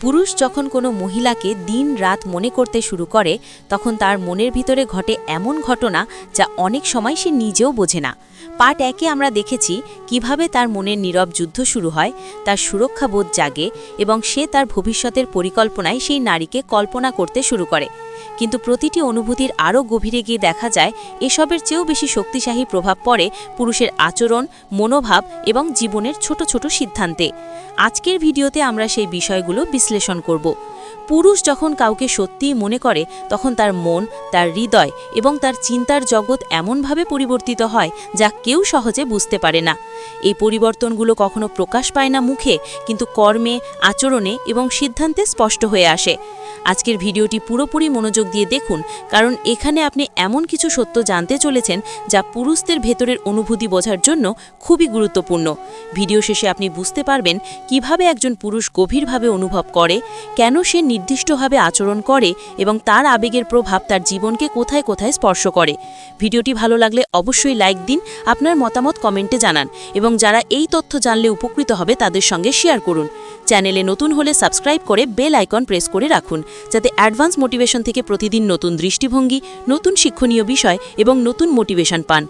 পুরুষ যখন কোনো মহিলাকে দিন রাত মনে করতে শুরু করে, তখন তার মনের ভিতরে ঘটে এমন ঘটনা যা অনেক সময় সে নিজেও বোঝে না। পার্ট একে আমরা দেখেছি কীভাবে তার মনের নীরব যুদ্ধ শুরু হয়, তার সুরক্ষাবোধ জাগে এবং সে তার ভবিষ্যতের পরিকল্পনায় সেই নারীকে কল্পনা করতে শুরু করে। কিন্তু প্রতিটি অনুভূতির আরও গভীরে গিয়ে দেখা যায়, এসবের চেয়েও বেশি শক্তিশালী প্রভাব পড়ে পুরুষের আচরণ, মনোভাব এবং জীবনের ছোট ছোট সিদ্ধান্তে। আজকের ভিডিওতে আমরা সেই বিষয়গুলো বিশ্লেষণ করব। পুরুষ যখন কাউকে সত্যিই মনে করে, তখন তার মন, তার হৃদয় এবং তার চিন্তার জগৎ এমনভাবে পরিবর্তিত হয় যা কেউ সহজে বুঝতে পারে না। এই পরিবর্তনগুলো কখনো প্রকাশ পায় না মুখে, কিন্তু কর্মে, আচরণে এবং সিদ্ধান্তে স্পষ্ট হয়ে আসে। আজকের ভিডিওটি পুরোপুরি মনোযোগ দিয়ে দেখুন, কারণ এখানে আপনি এমন কিছু সত্য জানতে চলেছেন যা পুরুষদের ভেতরের অনুভূতি বোঝার জন্য খুবই গুরুত্বপূর্ণ। ভিডিও শেষে আপনি বুঝতে পারবেন কীভাবে একজন পুরুষ গভীরভাবে অনুভব করে, কেন সে নির্দিষ্টভাবে আচরণ করে এবং তার আবেগের প্রভাব তার জীবনকে কোথায় কোথায় স্পর্শ করে। ভিডিওটি ভালো লাগলে অবশ্যই লাইক দিন, আপনার মতামত কমেন্টে জানান এবং যারা এই তথ্য জানলে উপকৃত হবে তাদের সঙ্গে শেয়ার করুন। চ্যানেলে নতুন হলে সাবস্ক্রাইব করে বেল আইকন প্রেস করে রাখুন, যাতে অ্যাডভান্স মোটিভেশন থেকে প্রতিদিন নতুন দৃষ্টিভঙ্গি নতুন শিক্ষণীয় বিষয় এবং নতুন মোটিভেশন পান।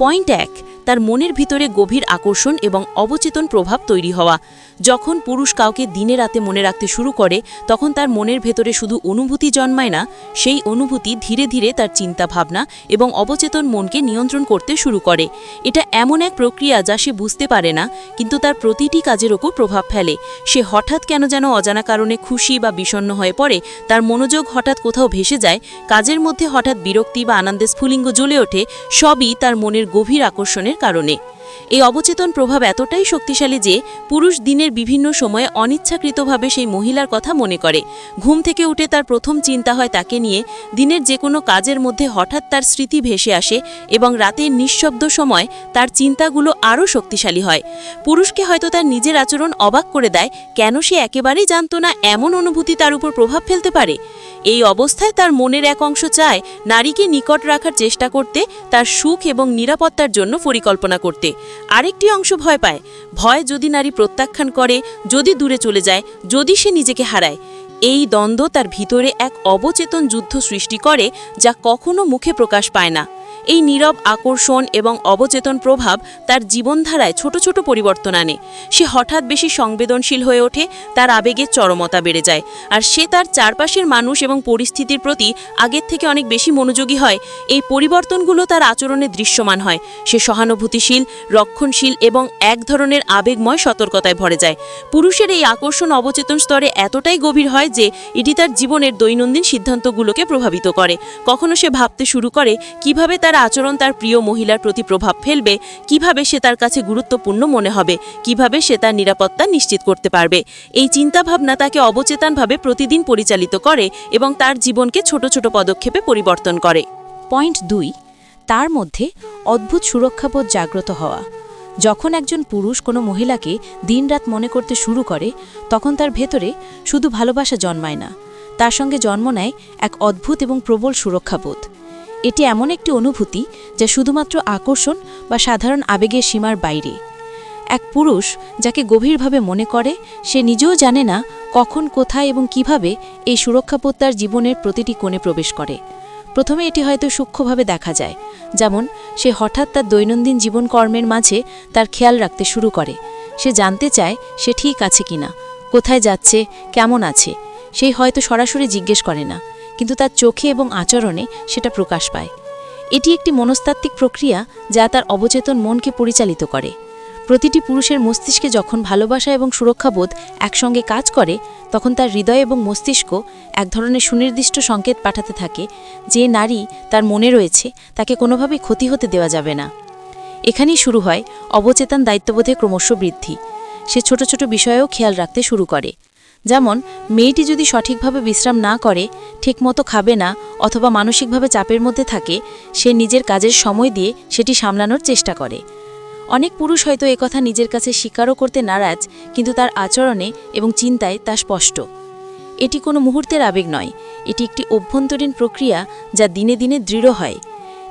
পয়েন্ট এক, তার মনের ভিতরে গভীর আকর্ষণ এবং অবচেতন প্রভাব তৈরি হওয়া। যখন পুরুষ কাউকে দিনে রাতে মনে রাখতে শুরু করে, তখন তার মনের ভেতরে শুধু অনুভূতি জন্মায় না, সেই অনুভূতি ধীরে ধীরে তার চিন্তা ভাবনা এবং অবচেতন মনকে নিয়ন্ত্রণ করতে শুরু করে। এটা এমন এক প্রক্রিয়া যা সে বুঝতে পারে না, কিন্তু তার প্রতিটি কাজের ওপর প্রভাব ফেলে। সে হঠাৎ কেন যেন অজানা কারণে খুশি বা বিষণ্ণ হয়ে পড়ে, তার মনোযোগ হঠাৎ কোথাও ভেসে যায়, কাজের মধ্যে হঠাৎ বিরক্তি বা আনন্দের স্ফুলিঙ্গ জ্বলে ওঠে, সবই তার মনের গভীর আকর্ষণের কারণে। এই অবচেতন প্রভাব এতটাই শক্তিশালী যে, পুরুষ দিনের বিভিন্ন সময়ে অনিচ্ছাকৃতভাবে সেই মহিলার কথা মনে করে। ঘুম থেকে উঠে তার প্রথম চিন্তা হয় তাকে নিয়ে, দিনের যে কোনো কাজের মধ্যে হঠাৎ তার স্মৃতি ভেসে আসে এবং রাতের নিঃশব্দ সময় তার চিন্তাগুলো আরও শক্তিশালী হয়। পুরুষকে হয়তো তার নিজের আচরণ অবাক করে দেয়, কেন সে একেবারেই জানত না এমন অনুভূতি তার উপর প্রভাব ফেলতে পারে? এই অবস্থায় তার মনের এক অংশ চায়, নারীকে নিকট রাখার চেষ্টা করতে তার সুখ এবং নিরাপত্তার জন্য পরিকল্পনা করতে। আরেকটি অংশ ভয় পায়। ভয় যদি নারী প্রত্যাখ্যান করে, যদি দূরে চলে যায়, যদি সে নিজেকে হারায়। এই দ্বন্দ্ব তার ভিতরে এক অবচেতন যুদ্ধ সৃষ্টি করে, যা কখনো মুখে প্রকাশ পায় না। এই নীরব আকর্ষণ এবং অবচেতন প্রভাব তার জীবনধারায় ছোট ছোট পরিবর্তন আনে। সে হঠাৎ বেশি সংবেদনশীল হয়ে ওঠে, তার আবেগের চরমতা বেড়ে যায়। আর সে তার চারপাশের মানুষ এবং পরিস্থিতির প্রতি আগের থেকে অনেক বেশি মনোযোগী হয়। এই পরিবর্তনগুলো তার আচরণে দৃশ্যমান হয়। সে সহানুভূতিশীল, রক্ষণশীল এবং এক ধরনের আবেগময় সতর্কতায় ভরে যায়। পুরুষের এই আকর্ষণ অবচেতন স্তরে এতটাই গভীর হয় যে, এটি তার জীবনের দৈনন্দিন সিদ্ধান্তগুলোকে প্রভাবিত করে। কখনো সে ভাবতে শুরু করে, কীভাবে তার আচরণ তার প্রিয় মহিলার প্রতি প্রভাব ফেলবে, কীভাবে সে তার কাছে গুরুত্বপূর্ণ মনে হবে, কীভাবে সে তার নিরাপত্তা নিশ্চিত করতে পারবে। এই চিন্তাভাবনা তাকে অবচেতনভাবে প্রতিদিন পরিচালিত করে এবং তার জীবনকে ছোট ছোট পদক্ষেপে পরিবর্তন করে। পয়েন্ট দুই, তার মধ্যে অদ্ভুত সুরক্ষাবোধ জাগ্রত হওয়া। যখন একজন পুরুষ কোনো মহিলাকে দিনরাত মনে করতে শুরু করে, তখন তার ভেতরে শুধু ভালোবাসা জন্মায় না। তার সঙ্গে জন্ম নেয় এক অদ্ভুত এবং প্রবল সুরক্ষাবোধ। এটি এমন একটি অনুভূতি যা শুধুমাত্র আকর্ষণ বা সাধারণ আবেগের সীমার বাইরে। এক পুরুষ যাকে গভীরভাবে মনে করে, সে নিজেও জানে না কখন, কোথায় এবং কীভাবে এই সুরক্ষাবোধ তার জীবনের প্রতিটি কোণে প্রবেশ করে। প্রথমে এটি হয়তো সূক্ষ্মভাবে দেখা যায়, যেমন সে হঠাৎ তার দৈনন্দিন জীবন কর্মের মাঝে তার খেয়াল রাখতে শুরু করে। সে জানতে চায় সে ঠিক আছে কিনা, কোথায় যাচ্ছে, কেমন আছে, সেই হয়তো সরাসরি জিজ্ঞেস করে না। কিন্তু তার চোখে এবং আচরণে সেটা প্রকাশ পায়। এটি একটি মনস্তাত্ত্বিক প্রক্রিয়া যা তার অবচেতন মনকে পরিচালিত করে। প্রতিটি পুরুষের মস্তিষ্কে যখন ভালোবাসা এবং সুরক্ষাবোধ একসঙ্গে কাজ করে, তখন তার হৃদয় এবং মস্তিষ্ক এক ধরনের সুনির্দিষ্ট সংকেত পাঠাতে থাকে যে নারী তার মনে রয়েছে তাকে কোনোভাবেই ক্ষতি হতে দেওয়া যাবে না। এখানেই শুরু হয় অবচেতন দায়িত্ববোধে ক্রমশ বৃদ্ধি। সে ছোট ছোট বিষয়েও খেয়াল রাখতে শুরু করে। যেমন, মেয়েটি যদি সঠিকভাবে বিশ্রাম না করে, ঠিকমতো খাবে না অথবা মানসিকভাবে চাপের মধ্যে থাকে, সে নিজের কাজের সময় দিয়ে সেটি সামলানোর চেষ্টা করে। অনেক পুরুষ হয়তো একথা নিজের কাছে স্বীকারও করতে নারাজ, কিন্তু তার আচরণে এবং চিন্তায় তা স্পষ্ট। এটি কোনো মুহূর্তের আবেগ নয়, এটি একটি অভ্যন্তরীণ প্রক্রিয়া যা দিনে দিনে দৃঢ় হয়।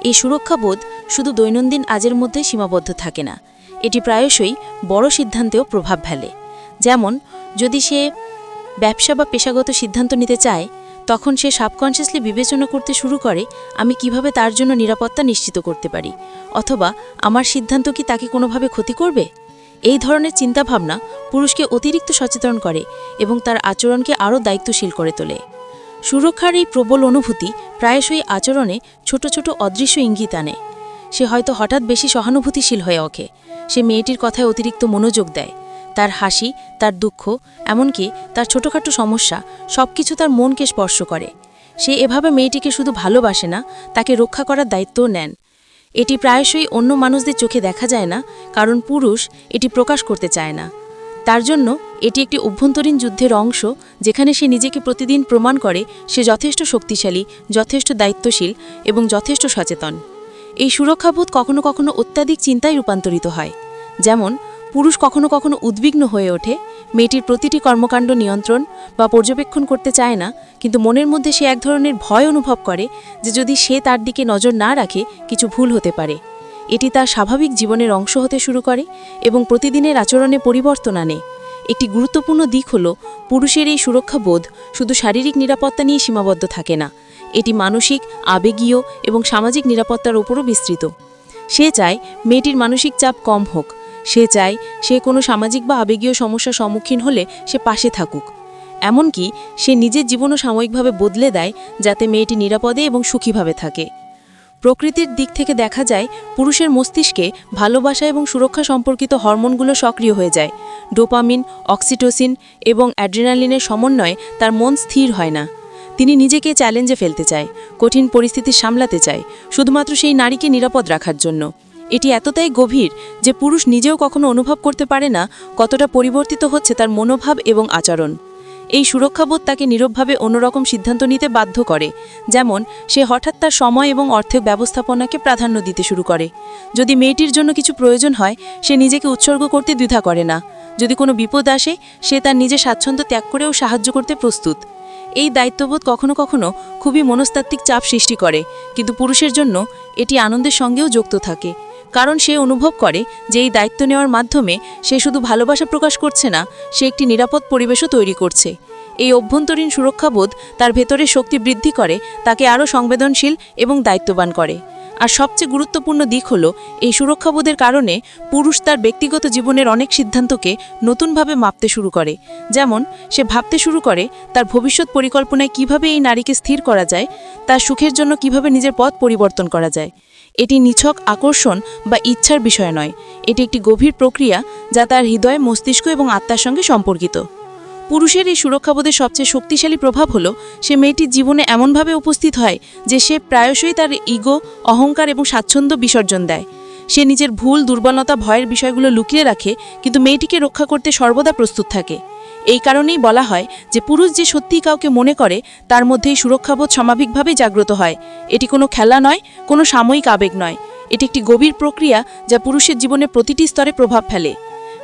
এই সুরক্ষাবোধ শুধু দৈনন্দিন আজের মধ্যে সীমাবদ্ধ থাকে না, এটি প্রায়শই বড় সিদ্ধান্তেও প্রভাব ফেলে। যেমন, যদি সে ব্যবসা বা পেশাগত সিদ্ধান্ত নিতে চায়, তখন সে সাবকনশিয়াসলি বিবেচনা করতে শুরু করে, আমি কীভাবে তার জন্য নিরাপত্তা নিশ্চিত করতে পারি? অথবা আমার সিদ্ধান্ত কি তাকে কোনোভাবে ক্ষতি করবে? এই ধরনের চিন্তাভাবনা পুরুষকে অতিরিক্ত সচেতন করে এবং তার আচরণকে আরও দায়িত্বশীল করে তোলে। সুরক্ষার এই প্রবল অনুভূতি প্রায়শই আচরণে ছোট ছোট অদৃশ্য ইঙ্গিত আনে। সে হয়তো হঠাৎ বেশি সহানুভূতিশীল হয়ে ওঠে। সে মেয়েটির কথায় অতিরিক্ত মনোযোগ দেয়। তার হাসি, তার দুঃখ, এমনকি তার ছোটোখাটো সমস্যা সব কিছু তার মনকে স্পর্শ করে। সে এভাবে মেয়েটিকে শুধু ভালোবাসে না, তাকে রক্ষা করার দায়িত্বও নেন। এটি প্রায়শই অন্য মানুষদের চোখে দেখা যায় না, কারণ পুরুষ এটি প্রকাশ করতে চায় না। তার জন্য এটি একটি অভ্যন্তরীণ যুদ্ধের অংশ, যেখানে সে নিজেকে প্রতিদিন প্রমাণ করে সে যথেষ্ট শক্তিশালী, যথেষ্ট দায়িত্বশীল এবং যথেষ্ট সচেতন। এই সুরক্ষাবোধ কখনো কখনো অত্যাধিক চিন্তায় রূপান্তরিত হয়। যেমন পুরুষ কখনো কখনো উদ্বিগ্ন হয়ে ওঠে। মেয়েটির প্রতিটি কর্মকাণ্ড নিয়ন্ত্রণ বা পর্যবেক্ষণ করতে চায় না, কিন্তু মনের মধ্যে সে এক ধরনের ভয় অনুভব করে যে যদি সে তার দিকে নজর না রাখে, কিছু ভুল হতে পারে। এটি তার স্বাভাবিক জীবনের অংশ হতে শুরু করে এবং প্রতিদিনের আচরণে পরিবর্তন আনে। একটি গুরুত্বপূর্ণ দিক হল, পুরুষের এই সুরক্ষাবোধ শুধু শারীরিক নিরাপত্তা নিয়ে সীমাবদ্ধ থাকে না, এটি মানসিক, আবেগীয় এবং সামাজিক নিরাপত্তার উপরও বিস্তৃত। সে চায় মেয়েটির মানসিক চাপ কম হোক। সে চায় সে কোনো সামাজিক বা আবেগীয় সমস্যার সম্মুখীন হলে সে পাশে থাকুক। এমনকি সে নিজের জীবনও সাময়িকভাবে বদলে দেয় যাতে মেয়েটি নিরাপদে এবং সুখীভাবে থাকে। প্রকৃতির দিক থেকে দেখা যায়, পুরুষের মস্তিষ্কে ভালোবাসা এবং সুরক্ষা সম্পর্কিত হরমোনগুলো সক্রিয় হয়ে যায়। ডোপামিন, অক্সিটোসিন এবং অ্যাড্রিনালিনের সমন্বয়ে তার মন স্থির হয় না। তিনি নিজেকে চ্যালেঞ্জে ফেলতে চায়, কঠিন পরিস্থিতি সামলাতে চায়, শুধুমাত্র সেই নারীকে নিরাপদ রাখার জন্য। এটি এতটাই গভীর যে পুরুষ নিজেও কখনো অনুভব করতে পারে না কতটা পরিবর্তিত হচ্ছে তার মনোভাব এবং আচরণ। এই সুরক্ষাবোধ তাকে নীরবভাবে অন্যরকম সিদ্ধান্ত নিতে বাধ্য করে, যেমন সে হঠাৎ তার সময় এবং অর্থের ব্যবস্থাপনাকে প্রাধান্য দিতে শুরু করে। যদি মেয়েটির জন্য কিছু প্রয়োজন হয়, সে নিজেকে উৎসর্গ করতে দ্বিধা করে না। যদি কোনো বিপদ আসে, সে তার নিজের স্বাচ্ছন্দ্য ত্যাগ করেও সাহায্য করতে প্রস্তুত। এই দায়িত্ববোধ কখনো কখনো খুবই মনস্তাত্ত্বিক চাপ সৃষ্টি করে, কিন্তু পুরুষের জন্য এটি আনন্দের সঙ্গেও যুক্ত থাকে। কারণ সে অনুভব করে যে এই দায়িত্ব নেওয়ার মাধ্যমে সে শুধু ভালোবাসা প্রকাশ করছে না, সে একটি নিরাপদ পরিবেশও তৈরি করছে। এই অভ্যন্তরীণ সুরক্ষাবোধ তার ভেতরে শক্তি বৃদ্ধি করে, তাকে আরও সংবেদনশীল এবং দায়িত্ববান করে। আর সবচেয়ে গুরুত্বপূর্ণ দিক হল, এই সুরক্ষাবোধের কারণে পুরুষ তার ব্যক্তিগত জীবনের অনেক সিদ্ধান্তকে নতুনভাবে মাপতে শুরু করে। যেমন, সে ভাবতে শুরু করে, তার ভবিষ্যৎ পরিকল্পনায় কীভাবে এই নারীকে স্থির করা যায়, তার সুখের জন্য কীভাবে নিজের পথ পরিবর্তন করা যায়। এটি নিছক আকর্ষণ বা ইচ্ছার বিষয় নয়। এটি একটি গভীর প্রক্রিয়া যা তার হৃদয়, মস্তিষ্ক এবং আত্মার সঙ্গে সম্পর্কিত। পুরুষের এই সুরক্ষাবোধের সবচেয়ে শক্তিশালী প্রভাব হলো, সে মেয়েটির জীবনে এমনভাবে উপস্থিত হয় যে সে প্রায়শই তার ইগো, অহংকার এবং স্বাচ্ছন্দ্য বিসর্জন দেয়। সে নিজের ভুল, দুর্বলতা, ভয়ের বিষয়গুলো লুকিয়ে রাখে, কিন্তু মেয়েটিকে রক্ষা করতে সর্বদা প্রস্তুত থাকে। এই কারণেই বলা হয় যে পুরুষ যে সত্যিই কাউকে মনে করে, তার মধ্যেই সুরক্ষাবোধ স্বাভাবিকভাবে জাগ্রত হয়। এটি কোনো খেলা নয়, কোনো সাময়িক আবেগ নয়। এটি একটি গভীর প্রক্রিয়া যা পুরুষের জীবনে প্রতিটি স্তরে প্রভাব ফেলে।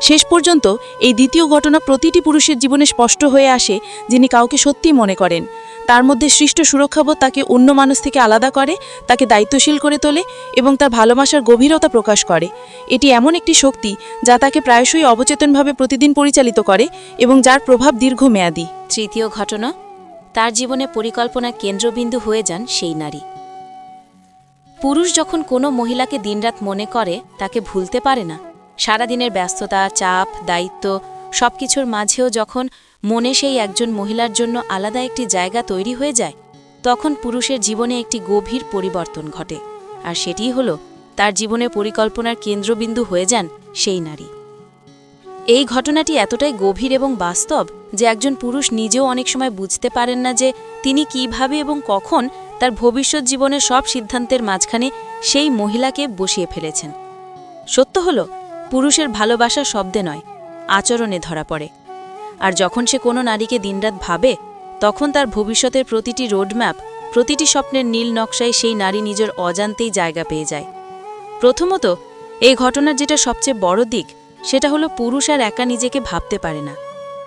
শেষ পর্যন্ত এই দ্বিতীয় ঘটনা প্রতিটি পুরুষের জীবনে স্পষ্ট হয়ে আসে যিনি কাউকে সত্যিই মনে করেন। তার মধ্যে সৃষ্ট সুরক্ষাবোধ তাকে অন্য মানুষ থেকে আলাদা করে, তাকে দায়িত্বশীল করে তোলে এবং তার ভালোবাসার গভীরতা প্রকাশ করে। এটি এমন একটি শক্তি যা তাকে প্রায়শই অবচেতনভাবে প্রতিদিন পরিচালিত করে এবং যার প্রভাব দীর্ঘমেয়াদী। তৃতীয় ঘটনা, তার জীবনে পরিকল্পনা কেন্দ্রবিন্দু হয়ে যান সেই নারী। পুরুষ যখন কোনো মহিলাকে দিনরাত মনে করে, তাকে ভুলতে পারে না সারাদিনের ব্যস্ততা, চাপ, দায়িত্ব সবকিছুর মাঝেও যখন মনে সেই একজন মহিলার জন্য আলাদা একটি জায়গা তৈরি হয়ে যায়, তখন পুরুষের জীবনে একটি গভীর পরিবর্তন ঘটে। আর সেটিই হলো, তার জীবনের পরিকল্পনার কেন্দ্রবিন্দু হয়ে যান সেই নারী। এই ঘটনাটি এতটাই গভীর এবং বাস্তব যে একজন পুরুষ নিজেও অনেক সময় বুঝতে পারেন না যে তিনি কীভাবে এবং কখন তার ভবিষ্যৎ জীবনের সব সিদ্ধান্তের মাঝখানে সেই মহিলাকে বসিয়ে ফেলেছেন। সত্য হলো পুরুষের ভালোবাসা শব্দে নয়, আচরণে ধরা পড়ে। আর যখন সে কোনো নারীকে দিনরাত ভাবে, তখন তার ভবিষ্যতের প্রতিটি রোডম্যাপ, প্রতিটি স্বপ্নের নীল নকশায় সেই নারী নিজের অজান্তেই জায়গা পেয়ে যায়। প্রথমত, এই ঘটনার যেটা সবচেয়ে বড় দিক, সেটা হলো পুরুষ আর একা নিজেকে ভাবতে পারে না।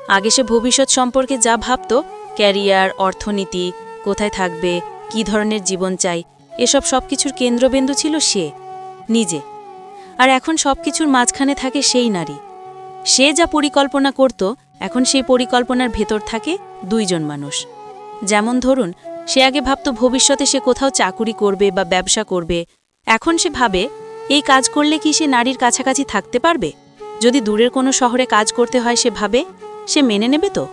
আগে সে ভবিষ্যৎ সম্পর্কে যা ভাবত, ক্যারিয়ার, অর্থনীতি, কোথায় থাকবে, কী ধরনের জীবন চাই এসব সব কিছুর কেন্দ্রবিন্দু ছিল সে, নিজে। আর এখন সব কিছুর মাঝখানে থাকে সেই নারী। সে যা পরিকল্পনা করত, এখন সেই পরিকল্পনার ভেতর থাকে দুইজন মানুষ। যেমন ধরুন, সে আগে ভাবত ভবিষ্যতে সে কোথাও চাকুরি করবে বা ব্যবসা করবে। এখন সে ভাবে, এই কাজ করলে কি সে নারীর কাছাকাছি থাকতে পারবে? যদি দূরের কোনো শহরে কাজ করতে হয় সে ভাবে, সে মেনে নেবে তো?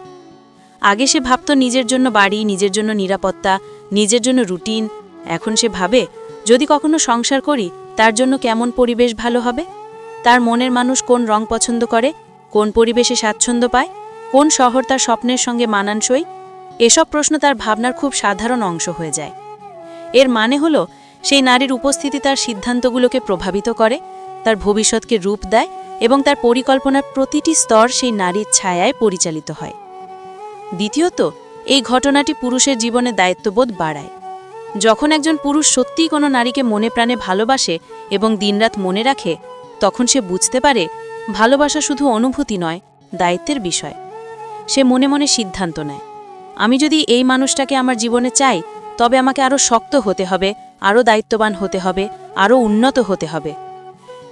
আগে সে ভাবত নিজের জন্য বাড়ি, নিজের জন্য নিরাপত্তা, নিজের জন্য রুটিন। এখন সে ভাবে, যদি কখনো সংসার করি তার জন্য কেমন পরিবেশ ভালো হবে? তার মনের মানুষ কোন রং পছন্দ করে? কোন পরিবেশে স্বাচ্ছন্দ্য পায়? কোন শহর তার স্বপ্নের সঙ্গে মানানসই? এসব প্রশ্ন তার ভাবনার খুব সাধারণ অংশ হয়ে যায়। এর মানে হলো, সেই নারীর উপস্থিতি তার সিদ্ধান্তগুলোকে প্রভাবিত করে, তার ভবিষ্যৎকে রূপ দেয় এবং তার পরিকল্পনার প্রতিটি স্তর সেই নারীর ছায়ায় পরিচালিত হয়। দ্বিতীয়ত, এই ঘটনাটি পুরুষের জীবনে দায়িত্ববোধ বাড়ায়। যখন একজন পুরুষ সত্যিই কোনো নারীকে মনে প্রাণে ভালোবাসে এবং দিনরাত মনে রাখে, তখন সে বুঝতে পারে ভালোবাসা শুধু অনুভূতি নয়, দায়িত্বের বিষয়। সে মনে মনে সিদ্ধান্ত নেয়, আমি যদি এই মানুষটাকে আমার জীবনে চাই, তবে আমাকে আরও শক্ত হতে হবে আরও দায়িত্ববান হতে হবে আরও উন্নত হতে হবে।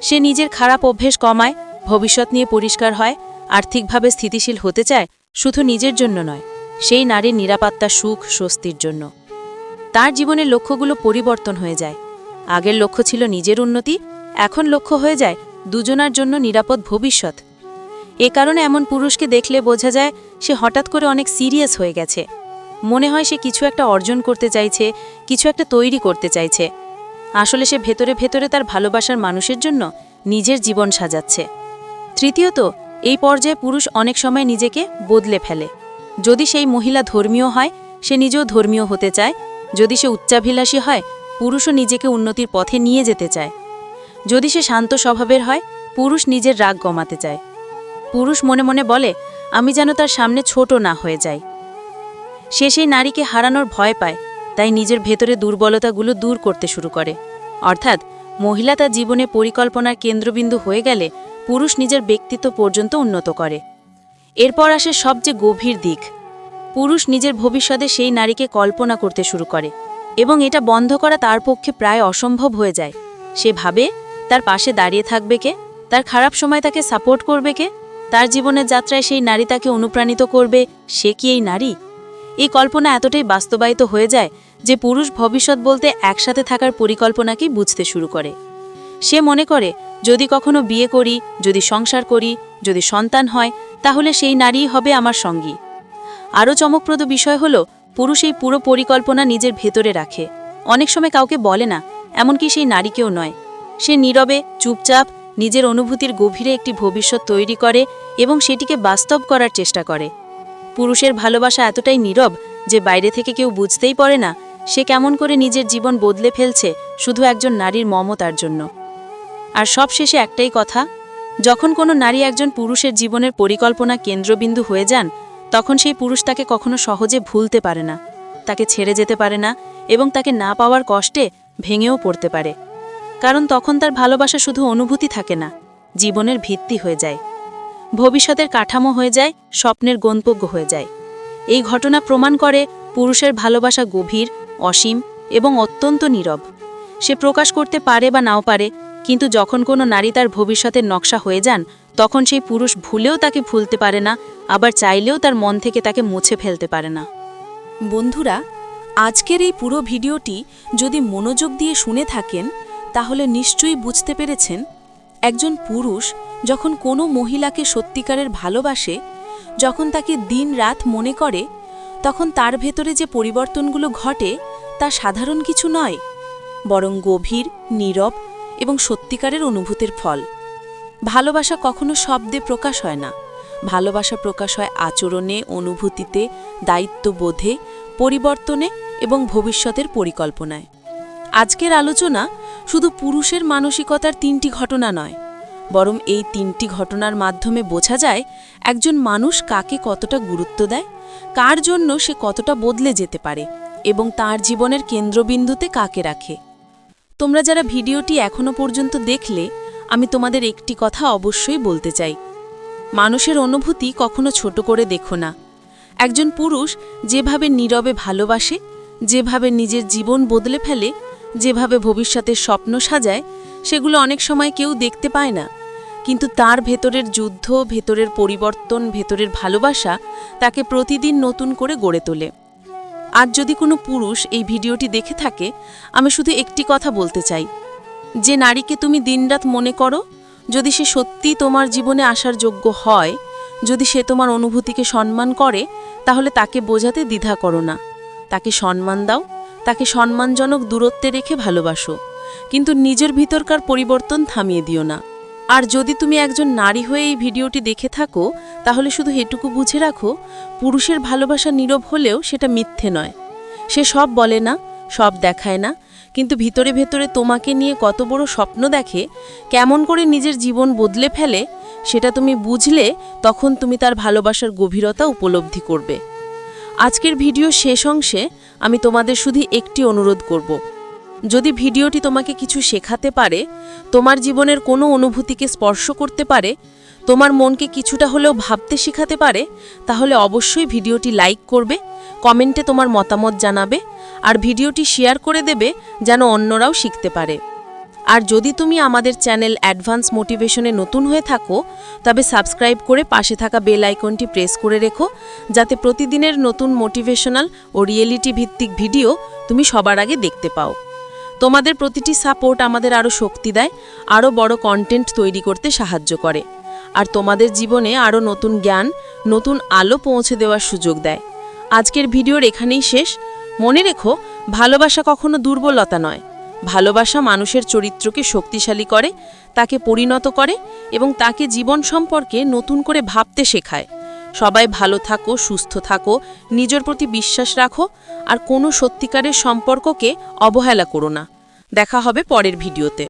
সে নিজের খারাপ অভ্যেস কমায়, ভবিষ্যৎ নিয়ে পরিষ্কার হয়, আর্থিকভাবে স্থিতিশীল হতে চায়, শুধু নিজের জন্য নয়, সেই নারীর নিরাপত্তা, সুখ, স্বস্তির জন্য। তার জীবনের লক্ষ্যগুলো পরিবর্তন হয়ে যায়। আগের লক্ষ্য ছিল নিজের উন্নতি, এখন লক্ষ্য হয়ে যায় দুজনার জন্য নিরাপদ ভবিষ্যৎ। এ কারণে এমন পুরুষকে দেখলে বোঝা যায় সে হঠাৎ করে অনেক সিরিয়াস হয়ে গেছে। মনে হয় সে কিছু একটা অর্জন করতে চাইছে, কিছু একটা তৈরি করতে চাইছে। আসলে সে ভেতরে ভেতরে তার ভালোবাসার মানুষের জন্য নিজের জীবন সাজাচ্ছে। তৃতীয়ত, এই পর্যায়ে পুরুষ অনেক সময় নিজেকে বদলে ফেলে। যদি সেই মহিলা ধর্মীয় হয়, সে নিজেও ধর্মীয় হতে চায় যদি সে উচ্চাভিলাষী হয়, পুরুষও নিজেকে উন্নতির পথে নিয়ে যেতে চায়। যদি সে শান্ত স্বভাবের হয়, পুরুষ নিজের রাগ কমাতে চায়। পুরুষ মনে মনে বলে, আমি যেন তার সামনে ছোট না হয়ে যাই। সে সেই নারীকে হারানোর ভয় পায়, তাই নিজের ভেতরে দুর্বলতাগুলো দূর করতে শুরু করে। অর্থাৎ, মহিলা তার জীবনে পরিকল্পনার কেন্দ্রবিন্দু হয়ে গেলে, পুরুষ নিজের ব্যক্তিত্ব পর্যন্ত উন্নত করে। এরপর আসে সবচেয়ে গভীর দিক। পুরুষ নিজের ভবিষ্যতে সেই নারীকে কল্পনা করতে শুরু করে এবং এটা বন্ধ করা তার পক্ষে প্রায় অসম্ভব হয়ে যায়। সে ভাবে, তার পাশে দাঁড়িয়ে থাকবে কে? তার খারাপ সময় তাকে সাপোর্ট করবে কে? তার জীবনের যাত্রায় সেই নারী তাকে অনুপ্রাণিত করবে, সে কি এই নারী? এই কল্পনা এতটাই বাস্তবায়িত হয়ে যায় যে পুরুষ ভবিষ্যৎ বলতে একসাথে থাকার পরিকল্পনাকেই বুঝতে শুরু করে। সে মনে করে, যদি কখনো বিয়ে করি, যদি সংসার করি, যদি সন্তান হয়, তাহলে সেই নারীই হবে আমার সঙ্গী। আরও চমকপ্রদ বিষয় হল, পুরুষ এই পুরো পরিকল্পনা নিজের ভেতরে রাখে। অনেক সময় কাউকে বলে না, এমনকি সেই নারীকেও নয়। সে নীরবে, চুপচাপ, নিজের অনুভূতির গভীরে একটি ভবিষ্যৎ তৈরি করে এবং সেটিকে বাস্তব করার চেষ্টা করে। পুরুষের ভালোবাসা এতটাই নীরব যে বাইরে থেকে কেউ বুঝতেই পারে না, সে কেমন করে নিজের জীবন বদলে ফেলছে শুধু একজন নারীর মমতার জন্য। আর সবশেষে একটাই কথা, যখন কোনো নারী একজন পুরুষের জীবনের পরিকল্পনা কেন্দ্রবিন্দু হয়ে যান তখন সেই পুরুষ তাকে কখনো সহজে ভুলতে পারে না। তাকে ছেড়ে যেতে পারে না এবং তাকে না পাওয়ার কষ্টে ভেঙেও পড়তে পারে। কারণ তখন তার ভালোবাসা শুধু অনুভূতি থাকে না, জীবনের ভিত্তি হয়ে যায়। ভবিষ্যতের কাঠামো হয়ে যায়, স্বপ্নের গন্তব্য হয়ে যায়। এই ঘটনা প্রমাণ করে পুরুষের ভালোবাসা গভীর, অসীম এবং অত্যন্ত নীরব। সে প্রকাশ করতে পারে বা নাও পারে, কিন্তু যখন কোনো নারী তার ভবিষ্যতের নকশা হয়ে যান তখন সেই পুরুষ ভুলেও তাকে ভুলতে পারে না, আবার চাইলেও তার মন থেকে তাকে মুছে ফেলতে পারে না। বন্ধুরা, আজকের এই পুরো ভিডিওটি যদি মনোযোগ দিয়ে শুনে থাকেন, তাহলে নিশ্চয়ই বুঝতে পেরেছেন, একজন পুরুষ যখন কোনো মহিলাকে সত্যিকারের ভালোবাসে, যখন তাকে দিন রাত মনে করে, তখন তার ভেতরে যে পরিবর্তনগুলো ঘটে, তা সাধারণ কিছু নয়, বরং গভীর, নীরব এবং সত্যিকারের অনুভূতির ফল। ভালোবাসা কখনো শব্দে প্রকাশ হয় না। ভালোবাসা প্রকাশ হয় আচরণে, অনুভূতিতে, দায়িত্ববোধে, পরিবর্তনে এবং ভবিষ্যতের পরিকল্পনায়। আজকের আলোচনা শুধু পুরুষের মানসিকতার তিনটি ঘটনা নয়, বরং এই তিনটি ঘটনার মাধ্যমে বোঝা যায় একজন মানুষ কাকে কতটা গুরুত্ব দেয়, কার জন্য সে কতটা বদলে যেতে পারে এবং তার জীবনের কেন্দ্রবিন্দুতে কাকে রাখে। তোমরা যারা ভিডিওটি এখনও পর্যন্ত দেখলে আমি তোমাদের একটি কথা অবশ্যই বলতে চাই। মানুষের অনুভূতি কখনো ছোট করে দেখো না। একজন পুরুষ যেভাবে নীরবে ভালোবাসে, যেভাবে নিজের জীবন বদলে ফেলে, যেভাবে ভবিষ্যতের স্বপ্ন সাজায়, সেগুলো অনেক সময় কেউ দেখতে পায় না। কিন্তু তার ভেতরের যুদ্ধ, ভেতরের পরিবর্তন, ভেতরের ভালোবাসা তাকে প্রতিদিন নতুন করে গড়ে তোলে। আজ যদি কোনো পুরুষ এই ভিডিওটি দেখে থাকে, আমি শুধু একটি কথা বলতে চাই। যে নারীকে তুমি দিনরাত মনে করো, যদি সে সত্যি তোমার জীবনে আসার যোগ্য হয়, যদি সে তোমার অনুভূতিকে সম্মান করে, তাহলে তাকে বোঝাতে দ্বিধা করো না। তাকে সম্মান দাও, তাকে সম্মানজনক দূরত্বে রেখে ভালোবাসো। কিন্তু নিজের ভিতরকার পরিবর্তন থামিয়ে দিও না। আর যদি তুমি একজন নারী হয়ে এই ভিডিওটি দেখে থাকো, তাহলে শুধু এটুকু বুঝে রাখো, পুরুষের ভালোবাসা নীরব হলেও সেটা মিথ্যে নয়। সে সব বলে না, সব দেখায় না কিন্তু ভিতরে ভেতরে তোমাকে নিয়ে কত বড় স্বপ্ন দেখে, কেমন করে নিজের জীবন বদলে ফেলে, সেটা তুমি বুঝলে তখন তুমি তার ভালোবাসার গভীরতা উপলব্ধি করবে। আজকের ভিডিও শেষ অংশে আমি তোমাদের শুধু একটি অনুরোধ করব। যদি ভিডিওটি তোমাকে কিছু শেখাতে পারে, তোমার জীবনের কোনো অনুভূতিকে স্পর্শ করতে পারে, তোমার মনকে কিছুটা হলেও ভাবতে শেখাতে পারে, তাহলে অবশ্যই ভিডিওটি লাইক করবে, কমেন্টে তোমার মতামত জানাবে আর ভিডিওটি শেয়ার করে দেবে যেন অন্যরাও শিখতে পারে। আর যদি তুমি আমাদের চ্যানেল অ্যাডভান্স মোটিভেশনে নতুন হয়ে থাকো, তবে সাবস্ক্রাইব করে পাশে থাকা বেল আইকনটি প্রেস করে রেখো, যাতে প্রতিদিনের নতুন মোটিভেশনাল ও রিয়েলিটি ভিত্তিক ভিডিও তুমি সবার আগে দেখতে পাও। তোমাদের প্রতিটি সাপোর্ট আমাদের আরও শক্তি দেয়, আরও বড় কন্টেন্ট তৈরি করতে সাহায্য করে, আর তোমাদের জীবনে আরও নতুন জ্ঞান, নতুন আলো পৌঁছে দেওয়ার সুযোগ দেয়। আজকের ভিডিওর এখানেই শেষ। মনে রেখো, ভালোবাসা কখনো দুর্বলতা নয়। ভালোবাসা মানুষের চরিত্রকে শক্তিশালী করে, তাকে পরিণত করে এবং তাকে জীবন সম্পর্কে নতুন করে ভাবতে শেখায়। সবাই ভালো থাকো, সুস্থ থাকো, নিজের প্রতি বিশ্বাস রাখো আর কোনো সত্যিকারের সম্পর্ককে অবহেলা করো না। দেখা হবে পরের ভিডিওতে।